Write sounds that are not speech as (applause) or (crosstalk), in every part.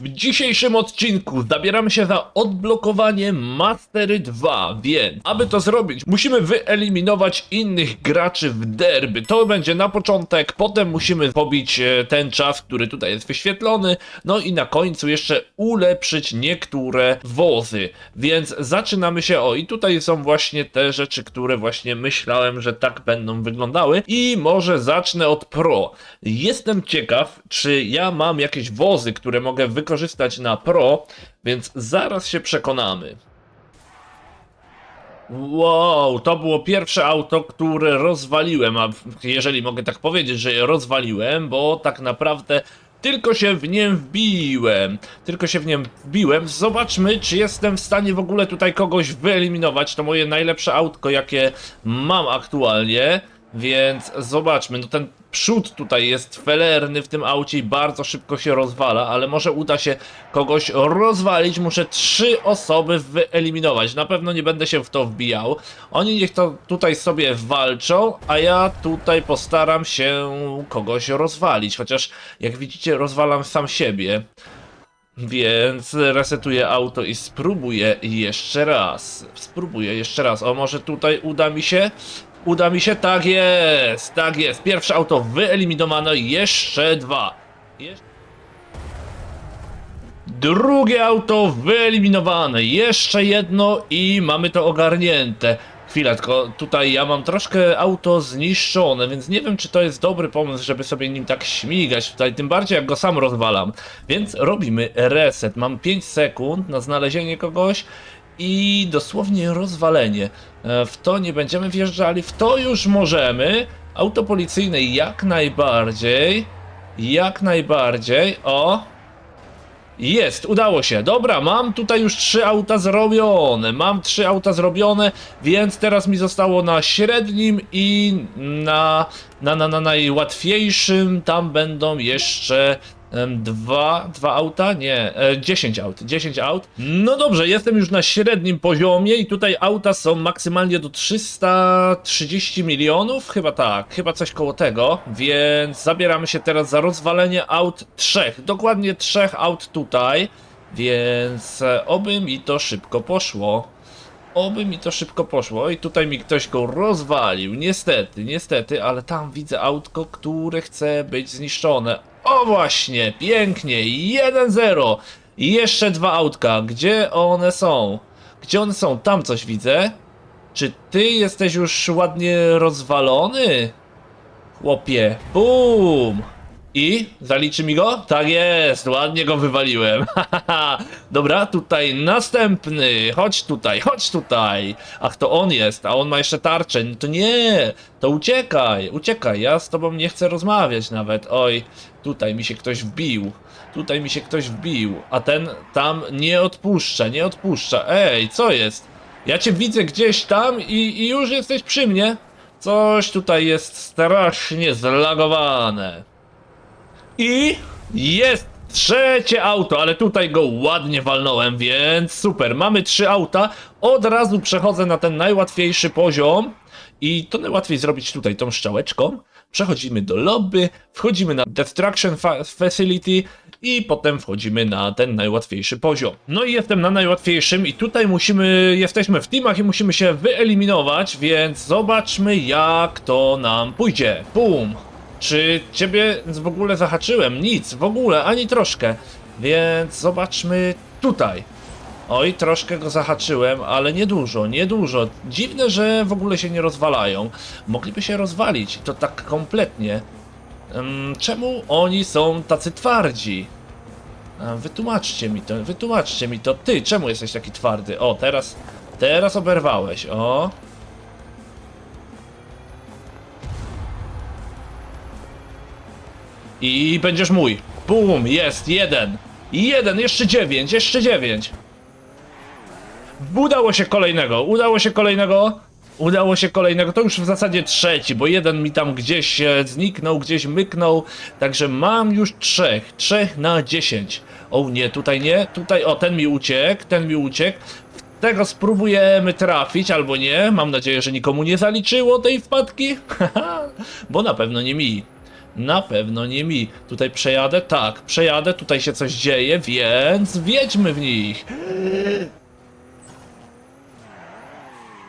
W dzisiejszym odcinku zabieramy się za odblokowanie Mastery 2, więc aby to zrobić, musimy wyeliminować innych graczy w derby. To będzie na początek, potem musimy pobić e, ten czas, który tutaj jest wyświetlony, no i na końcu jeszcze ulepszyć niektóre wozy. Więc zaczynamy się, o i tutaj są właśnie te rzeczy, które właśnie myślałem, że tak będą wyglądały i może zacznę od Pro. Jestem ciekaw, czy ja mam jakieś wozy, które mogę wykorzystać na Pro, więc zaraz się przekonamy. Wow, to było pierwsze auto, które rozwaliłem, a jeżeli mogę tak powiedzieć, że je rozwaliłem, bo tak naprawdę tylko się w nie wbiłem. Tylko się w nie wbiłem. Zobaczmy, czy jestem w stanie w ogóle tutaj kogoś wyeliminować. To moje najlepsze autko, jakie mam aktualnie. Więc zobaczmy, no ten przód tutaj jest felerny w tym aucie i bardzo szybko się rozwala, ale może uda się kogoś rozwalić. Muszę trzy osoby wyeliminować. Na pewno nie będę się w to wbijał. Oni niech to tutaj sobie walczą, a ja tutaj postaram się kogoś rozwalić. Chociaż jak widzicie, rozwalam sam siebie. Więc resetuję auto i spróbuję jeszcze raz. Spróbuję jeszcze raz. O, może tutaj uda mi się? Uda mi się? Tak jest! Tak jest! Pierwsze auto wyeliminowano, jeszcze dwa. Drugie auto wyeliminowane, jeszcze jedno i mamy to ogarnięte. Chwila, tylko tutaj ja mam troszkę auto zniszczone, więc nie wiem czy to jest dobry pomysł, żeby sobie nim tak śmigać tutaj, tym bardziej jak go sam rozwalam. Więc robimy reset. Mam 5 sekund na znalezienie kogoś i dosłownie rozwalenie. E, W to nie będziemy wjeżdżali, w to już możemy. Auto policyjne jak najbardziej. Jak najbardziej. O, jest, udało się. Dobra, mam tutaj już trzy auta zrobione. Mam trzy auta zrobione, więc teraz mi zostało na średnim i na, na, na, na najłatwiejszym. Tam będą jeszcze dwa, dwa auta? Nie, e, 10 aut. 10 aut. No dobrze, jestem już na średnim poziomie i tutaj auta są maksymalnie do 330 milionów. Chyba tak, chyba coś koło tego. Więc zabieramy się teraz za rozwalenie aut trzech. Dokładnie trzech aut tutaj. Więc e, oby mi to szybko poszło. Oby mi to szybko poszło i tutaj mi ktoś go rozwalił. Niestety, niestety, ale tam widzę autko, które chce być zniszczone. O właśnie, pięknie, 1-0. I jeszcze dwa autka. Gdzie one są? Gdzie one są? Tam coś widzę. Czy ty jesteś już ładnie rozwalony? Chłopie, bum! I zaliczy mi go? Tak jest, ładnie go wywaliłem. (laughs) Dobra, tutaj następny. Chodź tutaj, chodź tutaj. Ach, to on jest, a on ma jeszcze tarczę. No to nie, to uciekaj, uciekaj. Ja z tobą nie chcę rozmawiać nawet. Oj, tutaj mi się ktoś wbił. Tutaj mi się ktoś wbił, a ten tam nie odpuszcza, nie odpuszcza. Ej, co jest? Ja cię widzę gdzieś tam i, i już jesteś przy mnie. Coś tutaj jest strasznie zlagowane. I jest trzecie auto, ale tutaj go ładnie walnąłem, więc super. Mamy trzy auta. Od razu przechodzę na ten najłatwiejszy poziom. I to najłatwiej zrobić tutaj tą strzałeczką. Przechodzimy do lobby, wchodzimy na Destruction fa- Facility i potem wchodzimy na ten najłatwiejszy poziom. No i jestem na najłatwiejszym i tutaj musimy, jesteśmy w teamach i musimy się wyeliminować, więc zobaczmy jak to nam pójdzie. Bum! Czy ciebie w ogóle zahaczyłem? Nic, w ogóle, ani troszkę. Więc zobaczmy tutaj. Oj, troszkę go zahaczyłem, ale niedużo, niedużo. Dziwne, że w ogóle się nie rozwalają. Mogliby się rozwalić, to tak kompletnie. Czemu oni są tacy twardzi? Wytłumaczcie mi to, wytłumaczcie mi to. Ty, czemu jesteś taki twardy? O, teraz, teraz oberwałeś, o. I będziesz mój. Bum, jest, jeden. Jeden, jeszcze dziewięć, jeszcze dziewięć. Udało się kolejnego, udało się kolejnego. Udało się kolejnego, to już w zasadzie trzeci, bo jeden mi tam gdzieś e, zniknął, gdzieś myknął, także mam już trzech, trzech na dziesięć. O nie, tutaj nie, tutaj, o ten mi uciekł, ten mi uciekł. Tego spróbujemy trafić, albo nie, mam nadzieję, że nikomu nie zaliczyło tej wpadki, (laughs) bo na pewno nie mi. Na pewno nie mi. Tutaj przejadę? Tak, przejadę, tutaj się coś dzieje, więc wjedźmy w nich.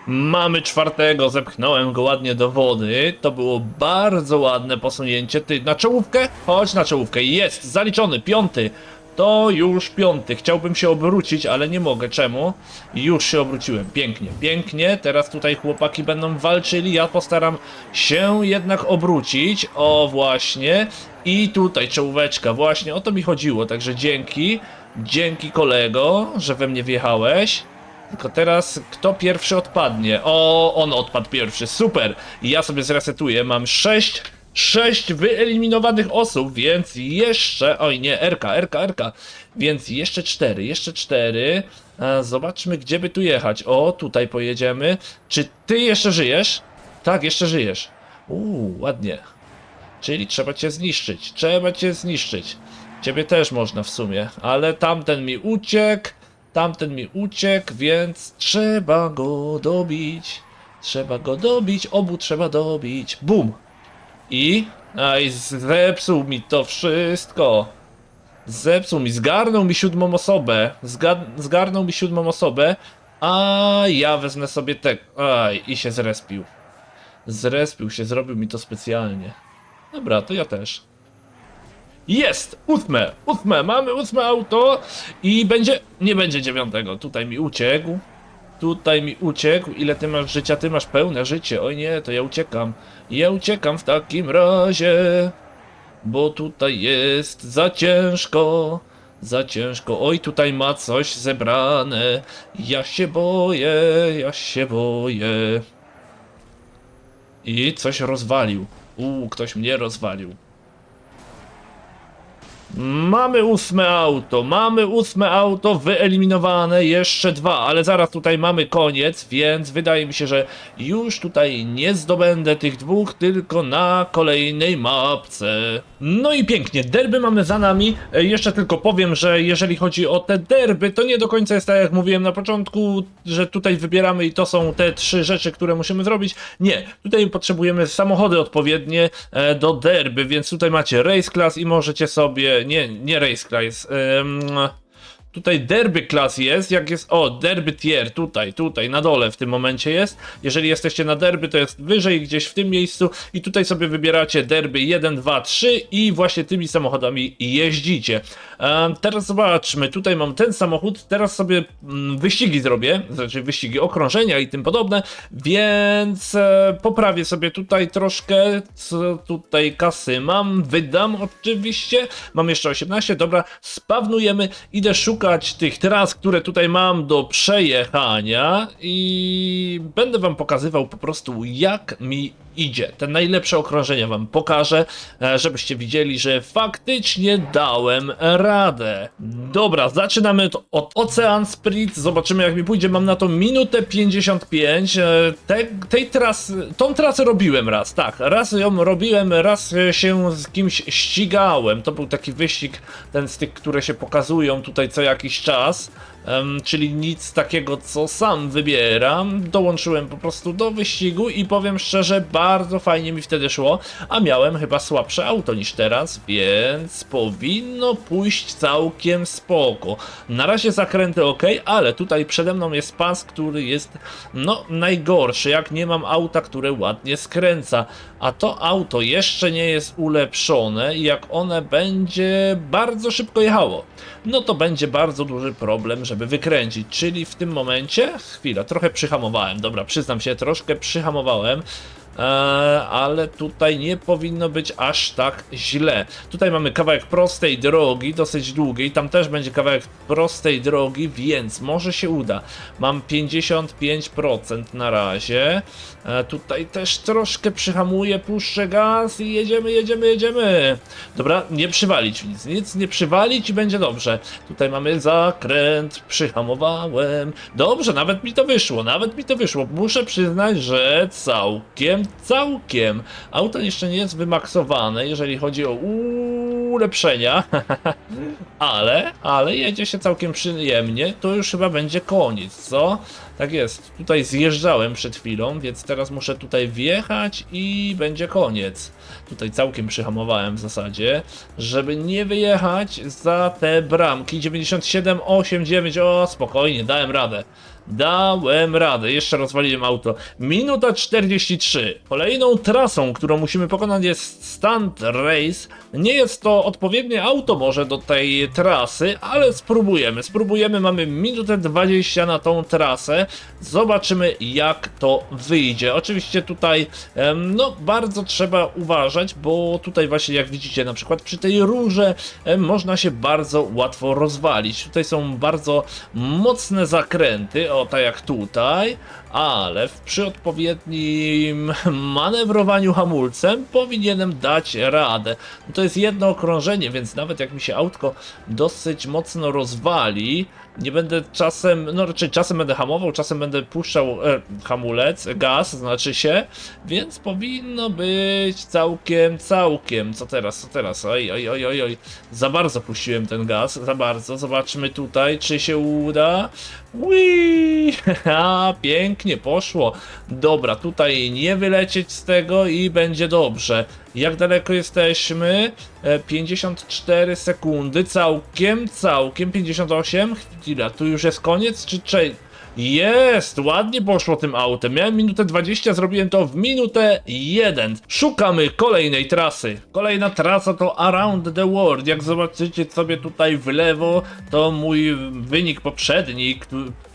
Mamy czwartego, zepchnąłem go ładnie do wody. To było bardzo ładne posunięcie. Ty na czołówkę? Chodź na czołówkę. Jest, zaliczony, piąty. To już piąty. Chciałbym się obrócić, ale nie mogę. Czemu? Już się obróciłem. Pięknie, pięknie. Teraz tutaj chłopaki będą walczyli. Ja postaram się jednak obrócić. O, właśnie. I tutaj czołóweczka. Właśnie o to mi chodziło. Także dzięki. Dzięki kolego, że we mnie wjechałeś. Tylko teraz kto pierwszy odpadnie? O, on odpadł pierwszy, super! Ja sobie zresetuję, mam 6, 6 wyeliminowanych osób, więc jeszcze, oj nie, RK, RK, RK, więc jeszcze 4, jeszcze 4. E, zobaczmy gdzie by tu jechać. O, tutaj pojedziemy. Czy ty jeszcze żyjesz? Tak, jeszcze żyjesz. Uuu, ładnie. Czyli trzeba cię zniszczyć, trzeba cię zniszczyć. Ciebie też można w sumie, ale tamten mi uciekł. Tamten mi uciekł, więc trzeba go dobić. Trzeba go dobić, obu trzeba dobić. Bum! I. Aj, zepsuł mi to wszystko. Zepsuł mi, zgarnął mi siódmą osobę. Zga zgarnął mi siódmą osobę. A ja wezmę sobie te. Aj, i się zrespił. Zrespił się, zrobił mi to specjalnie. Dobra, to ja też. Jest! Ósme! Ósme! Mamy ósme auto i będzie... Nie będzie dziewiątego. Tutaj mi uciekł. Tutaj mi uciekł. Ile ty masz życia? Ty masz pełne życie. Oj nie, to ja uciekam. Ja uciekam w takim razie. Bo tutaj jest za ciężko. Za ciężko. Oj, tutaj ma coś zebrane. Ja się boję, ja się boję. I coś rozwalił. Uuu, ktoś mnie rozwalił. Mamy ósme auto, mamy ósme auto wyeliminowane, jeszcze dwa, ale zaraz tutaj mamy koniec, więc wydaje mi się, że już tutaj nie zdobędę tych dwóch, tylko na kolejnej mapce. No i pięknie, derby mamy za nami, E, jeszcze tylko powiem, że jeżeli chodzi o te derby, to nie do końca jest tak jak mówiłem na początku, że tutaj wybieramy i to są te trzy rzeczy, które musimy zrobić. Nie, tutaj potrzebujemy samochody odpowiednie e, do derby, więc tutaj macie race class i możecie sobie, nie, nie race class, em, Tutaj derby class jest, jak jest, o, derby tier, tutaj, tutaj, na dole w tym momencie jest. Jeżeli jesteście na derby, to jest wyżej, gdzieś w tym miejscu i tutaj sobie wybieracie derby 1, 2, 3 i właśnie tymi samochodami jeździcie. E, teraz zobaczmy, tutaj mam ten samochód, teraz sobie mm, wyścigi zrobię, znaczy wyścigi okrążenia i tym podobne, więc e, poprawię sobie tutaj troszkę, co tutaj kasy mam, wydam oczywiście, mam jeszcze 18, dobra, spawnujemy, idę szukać tych tras, które tutaj mam do przejechania i będę wam pokazywał po prostu jak mi idzie. Te najlepsze okrążenia wam pokażę, e, żebyście widzieli, że faktycznie dałem radę. Dobra, zaczynamy od Ocean Sprit, zobaczymy jak mi pójdzie, mam na to minutę 55, e, te, tej trasy, tą trasę robiłem raz, tak, raz ją robiłem, raz się z kimś ścigałem, to był taki wyścig, ten z tych, które się pokazują tutaj co jakiś czas, czyli nic takiego, co sam wybieram. Dołączyłem po prostu do wyścigu i powiem szczerze, bardzo fajnie mi wtedy szło, a miałem chyba słabsze auto niż teraz, więc powinno pójść całkiem spoko. Na razie zakręty ok, ale tutaj przede mną jest pas, który jest no najgorszy, jak nie mam auta, które ładnie skręca, a to auto jeszcze nie jest ulepszone i jak one będzie bardzo szybko jechało, no to będzie bardzo duży problem, żeby wykręcić. Czyli w tym momencie, chwila, trochę przyhamowałem. Dobra, przyznam się, troszkę przyhamowałem. Eee, ale tutaj nie powinno być aż tak źle. Tutaj mamy kawałek prostej drogi, dosyć długiej. Tam też będzie kawałek prostej drogi, więc może się uda. Mam 55% na razie. E, tutaj też troszkę przyhamuję, puszczę gaz i jedziemy, jedziemy, jedziemy. Dobra, nie przywalić nic, nic nie przywalić i będzie dobrze. Tutaj mamy zakręt, przyhamowałem. Dobrze, nawet mi to wyszło, nawet mi to wyszło. Muszę przyznać, że całkiem, całkiem. Auto jeszcze nie jest wymaksowane, jeżeli chodzi o... Ulepszenia, (laughs) ale, ale jedzie się całkiem przyjemnie, to już chyba będzie koniec, co? Tak jest, tutaj zjeżdżałem przed chwilą, więc teraz muszę tutaj wjechać i będzie koniec. Tutaj całkiem przyhamowałem w zasadzie, żeby nie wyjechać za te bramki 97, 8, 9, o spokojnie, dałem radę. Dałem radę, jeszcze rozwaliłem auto. Minuta 43. Kolejną trasą, którą musimy pokonać jest Stunt Race. Nie jest to odpowiednie auto może do tej trasy, ale spróbujemy. Spróbujemy, mamy minutę 20 na tą trasę. Zobaczymy jak to wyjdzie. Oczywiście tutaj no bardzo trzeba uważać, bo tutaj właśnie jak widzicie na przykład przy tej rurze można się bardzo łatwo rozwalić. Tutaj są bardzo mocne zakręty, o tak jak tutaj, ale przy odpowiednim manewrowaniu hamulcem powinienem dać radę. No to jest jedno okrążenie, więc nawet jak mi się autko dosyć mocno rozwali, nie będę czasem, no raczej czasem będę hamował, czasem będę puszczał e, hamulec, gaz znaczy się, więc powinno być całkiem, całkiem. Co teraz, co teraz? Oj, oj, oj, oj, oj. Za bardzo puściłem ten gaz, za bardzo. Zobaczmy tutaj, czy się uda. Whee! (laughs) A, pięknie poszło. Dobra, tutaj nie wylecieć z tego i będzie dobrze. Jak daleko jesteśmy? E, 54 sekundy, całkiem, całkiem, 58. Chwila, tu już jest koniec, czy czy... Jest! Ładnie poszło tym autem. Miałem minutę 20, zrobiłem to w minutę 1. Szukamy kolejnej trasy. Kolejna trasa to Around the World. Jak zobaczycie sobie tutaj w lewo, to mój wynik poprzedni,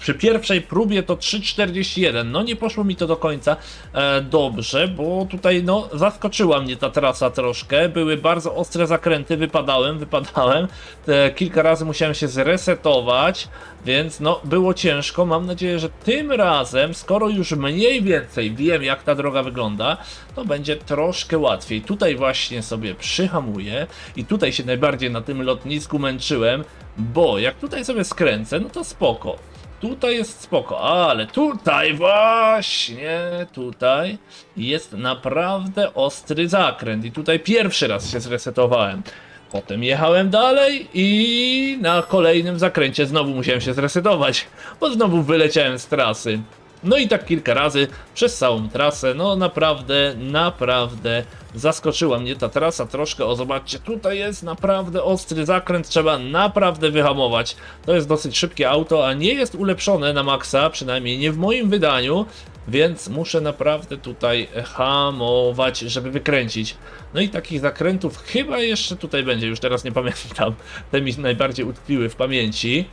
przy pierwszej próbie to 3.41. No nie poszło mi to do końca e, dobrze, bo tutaj no zaskoczyła mnie ta trasa troszkę. Były bardzo ostre zakręty, wypadałem, wypadałem. E, kilka razy musiałem się zresetować, więc no było ciężko. Mam nadzieję, że tym razem, skoro już mniej więcej wiem jak ta droga wygląda, to będzie troszkę łatwiej. Tutaj właśnie sobie przyhamuję i tutaj się najbardziej na tym lotnisku męczyłem, bo jak tutaj sobie skręcę, no to spoko. Tutaj jest spoko, ale tutaj właśnie, tutaj jest naprawdę ostry zakręt i tutaj pierwszy raz się zresetowałem. Potem jechałem dalej i na kolejnym zakręcie znowu musiałem się zresetować, bo znowu wyleciałem z trasy. No i tak kilka razy przez całą trasę, no naprawdę, naprawdę zaskoczyła mnie ta trasa troszkę. O, zobaczcie, tutaj jest naprawdę ostry zakręt, trzeba naprawdę wyhamować. To jest dosyć szybkie auto, a nie jest ulepszone na maksa, przynajmniej nie w moim wydaniu, więc muszę naprawdę tutaj hamować, żeby wykręcić. No i takich zakrętów chyba jeszcze tutaj będzie, już teraz nie pamiętam. Te mi najbardziej utkwiły w pamięci,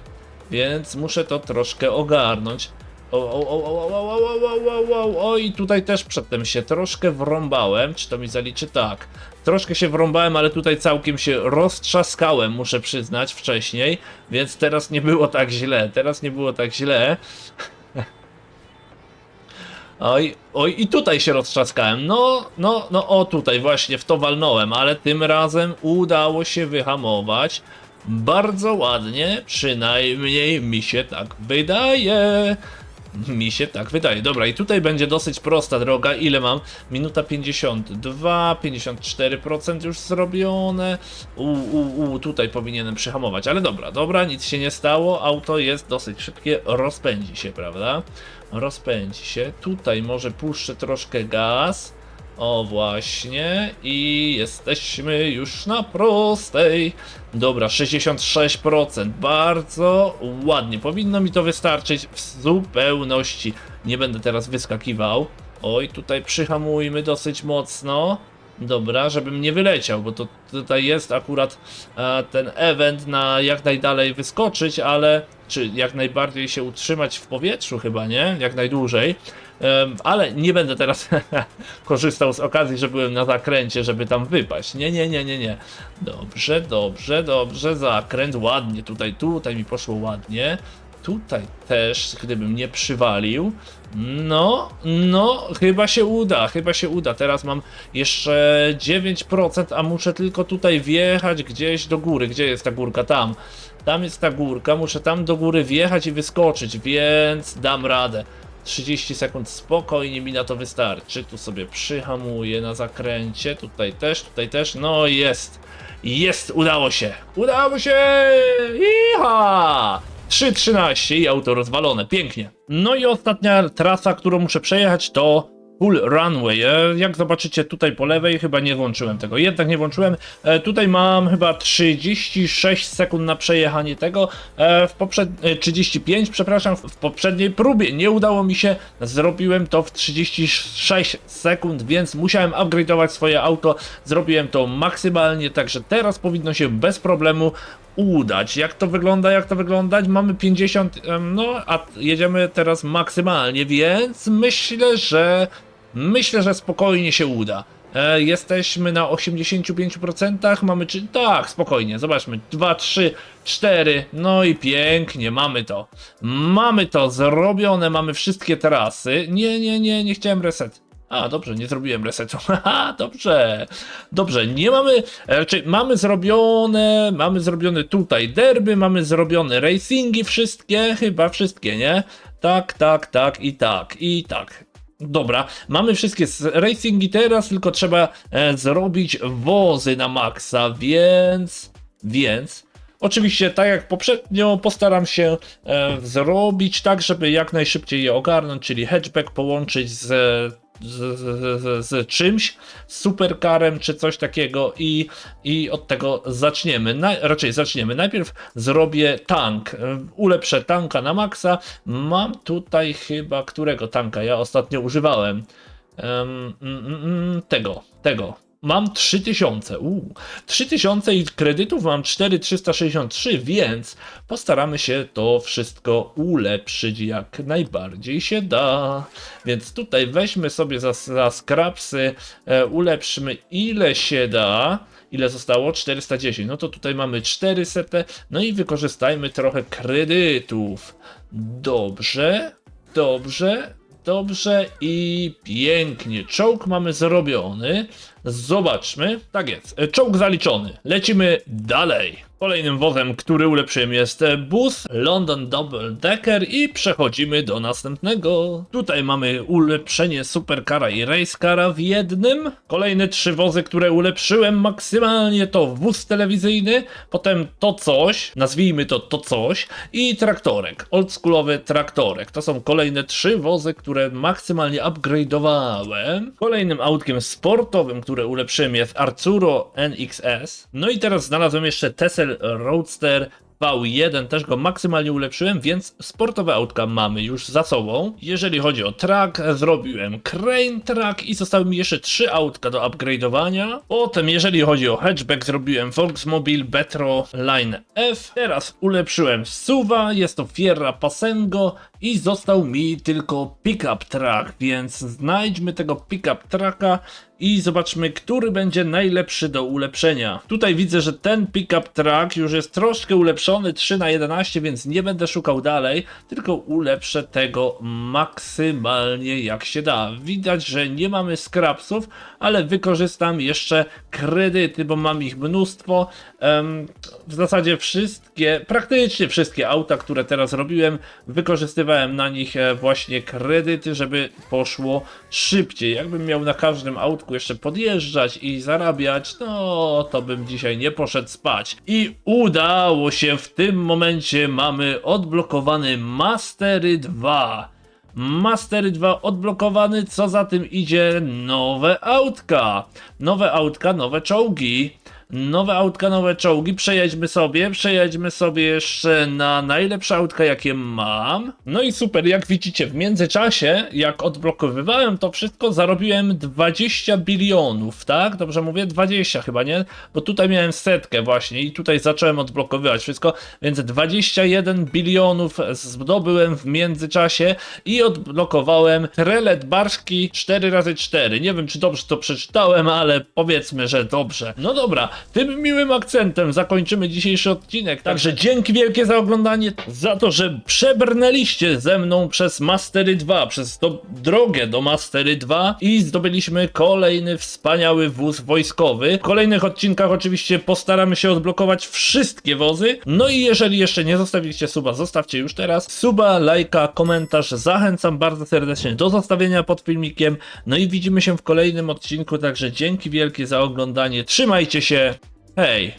więc muszę to troszkę ogarnąć. O, o, o, o, o, o, o, o, o, o, o, i tutaj też przedtem się troszkę wrąbałem, czy to mi zaliczy? Tak. Troszkę się wrąbałem, ale tutaj całkiem się roztrzaskałem, muszę przyznać, wcześniej, więc teraz nie było tak źle, teraz nie było tak źle. Oj, oj, i tutaj się roztrzaskałem. No, no, no, o tutaj właśnie w to walnąłem, ale tym razem udało się wyhamować. Bardzo ładnie, przynajmniej mi się tak wydaje. Mi się tak wydaje. Dobra, i tutaj będzie dosyć prosta droga. Ile mam? Minuta 52, 54% już zrobione. U, u, u, tutaj powinienem przyhamować, ale dobra, dobra, nic się nie stało. Auto jest dosyć szybkie, rozpędzi się, prawda? Rozpędzi się. Tutaj może puszczę troszkę gaz. O właśnie i jesteśmy już na prostej. Dobra, 66%. Bardzo ładnie. Powinno mi to wystarczyć w zupełności. Nie będę teraz wyskakiwał. Oj, tutaj przyhamujmy dosyć mocno. Dobra, żebym nie wyleciał, bo to tutaj jest akurat e, ten event na jak najdalej wyskoczyć, ale czy jak najbardziej się utrzymać w powietrzu chyba, nie? Jak najdłużej. Ale nie będę teraz (laughs) korzystał z okazji, że byłem na zakręcie, żeby tam wypaść. Nie, nie, nie, nie, nie. Dobrze, dobrze, dobrze. Zakręt ładnie. Tutaj, tutaj mi poszło ładnie. Tutaj też, gdybym nie przywalił. No, no, chyba się uda, chyba się uda. Teraz mam jeszcze 9%, a muszę tylko tutaj wjechać gdzieś do góry. Gdzie jest ta górka? Tam. Tam jest ta górka, muszę tam do góry wjechać i wyskoczyć, więc dam radę. 30 sekund spokojnie mi na to wystarczy. Tu sobie przyhamuję na zakręcie, tutaj też, tutaj też. No jest, jest, udało się, udało się! Iha! 3.13 i auto rozwalone, pięknie. No i ostatnia trasa, którą muszę przejechać to Full Runway. E, Jak zobaczycie tutaj po lewej, chyba nie włączyłem tego. Jednak nie włączyłem. E, Tutaj mam chyba 36 sekund na przejechanie tego. E, W poprzed... e, 35, przepraszam, w poprzedniej próbie nie udało mi się. Zrobiłem to w 36 sekund, więc musiałem upgrade'ować swoje auto. Zrobiłem to maksymalnie, także teraz powinno się bez problemu udać. Jak to wygląda, jak to wyglądać? Mamy 50, em, no a jedziemy teraz maksymalnie, więc myślę, że myślę, że spokojnie się uda. E, jesteśmy na 85%, mamy czy tak, spokojnie, zobaczmy, 2, 3, 4, no i pięknie, mamy to. Mamy to zrobione, mamy wszystkie trasy. Nie, nie, nie, nie chciałem reset. A, dobrze, nie zrobiłem resetu. (laughs) Haha, dobrze. Dobrze, nie mamy, e, czy mamy zrobione, mamy zrobione tutaj derby, mamy zrobione racingi, wszystkie, chyba wszystkie, nie? Tak, tak, tak i tak, i tak. Dobra, mamy wszystkie racingi teraz, tylko trzeba e, zrobić wozy na maksa, więc, więc, oczywiście tak jak poprzednio postaram się e, zrobić tak, żeby jak najszybciej je ogarnąć, czyli hatchback połączyć z, z, z, z, z czymś, z supercarem czy coś takiego i, i od tego zaczniemy, Na, raczej zaczniemy. Najpierw zrobię tank, ulepszę tanka na maksa, mam tutaj chyba, którego tanka? Ja ostatnio używałem, Em, mm, tego, tego. Mam 3000, uuu, 3000 i kredytów mam 4363, więc postaramy się to wszystko ulepszyć jak najbardziej się da. Więc tutaj weźmy sobie za, za scrapsy, e, ulepszmy ile się da. Ile zostało? 410. No to tutaj mamy 400. No i wykorzystajmy trochę kredytów. Dobrze, dobrze, dobrze i pięknie. Czołg mamy zrobiony. Zobaczmy. Tak jest. e, Czołg zaliczony. Lecimy dalej. Kolejnym wozem, który ulepszyłem jest e, bus London Double Decker i przechodzimy do następnego. Tutaj mamy ulepszenie Supercara i Racecara w jednym. Kolejne trzy wozy, które ulepszyłem maksymalnie to wóz telewizyjny, potem to coś, nazwijmy to to coś i traktorek, oldschoolowy traktorek. To są kolejne trzy wozy, które maksymalnie upgrade'owałem. Kolejnym autkiem sportowym, które ulepszyłem jest Arturo NXS. No i teraz znalazłem jeszcze Tesla Roadster V1 też go maksymalnie ulepszyłem, więc sportowe autka mamy już za sobą. Jeżeli chodzi o track, zrobiłem Crane Track i zostały mi jeszcze trzy autka do upgrade'owania. Potem, jeżeli chodzi o hatchback, zrobiłem Volksmobil Betro Line F. Teraz ulepszyłem SUVa, jest to Fierra Passengo i został mi tylko pickup track, więc znajdźmy tego pickup tracka i zobaczmy, który będzie najlepszy do ulepszenia. Tutaj widzę, że ten pickup track już jest troszkę ulepszony 3 na 11, więc nie będę szukał dalej, tylko ulepszę tego maksymalnie jak się da. Widać, że nie mamy scrapsów, ale wykorzystam jeszcze kredyty, bo mam ich mnóstwo. W zasadzie wszystkie, praktycznie wszystkie auta, które teraz robiłem, wykorzystywałem na nich e, właśnie kredyty, żeby poszło szybciej. Jakbym miał na każdym autku jeszcze podjeżdżać i zarabiać, no to bym dzisiaj nie poszedł spać. I udało się, w tym momencie mamy odblokowany Mastery 2. Mastery 2 odblokowany, co za tym idzie nowe autka. Nowe autka, nowe czołgi. Nowe autka, nowe czołgi, przejedźmy sobie, przejedźmy sobie jeszcze na najlepsze autka jakie mam. No i super, jak widzicie w międzyczasie, jak odblokowywałem to wszystko, zarobiłem 20 bilionów, tak? Dobrze mówię? 20 chyba, nie? Bo tutaj miałem setkę właśnie i tutaj zacząłem odblokowywać wszystko, więc 21 bilionów zdobyłem w międzyczasie i odblokowałem Trelet Barszki 4x4. Nie wiem, czy dobrze to przeczytałem, ale powiedzmy, że dobrze. No dobra, tym miłym akcentem zakończymy dzisiejszy odcinek. Także dzięki wielkie za oglądanie, za to, że przebrnęliście ze mną przez Mastery 2, przez to drogę do Mastery 2 i zdobyliśmy kolejny wspaniały wóz wojskowy. W kolejnych odcinkach oczywiście postaramy się odblokować wszystkie wozy. No i jeżeli jeszcze nie zostawiliście suba, zostawcie już teraz. Suba, lajka, komentarz. Zachęcam bardzo serdecznie do zostawienia pod filmikiem. No i widzimy się w kolejnym odcinku, także dzięki wielkie za oglądanie. Trzymajcie Hej!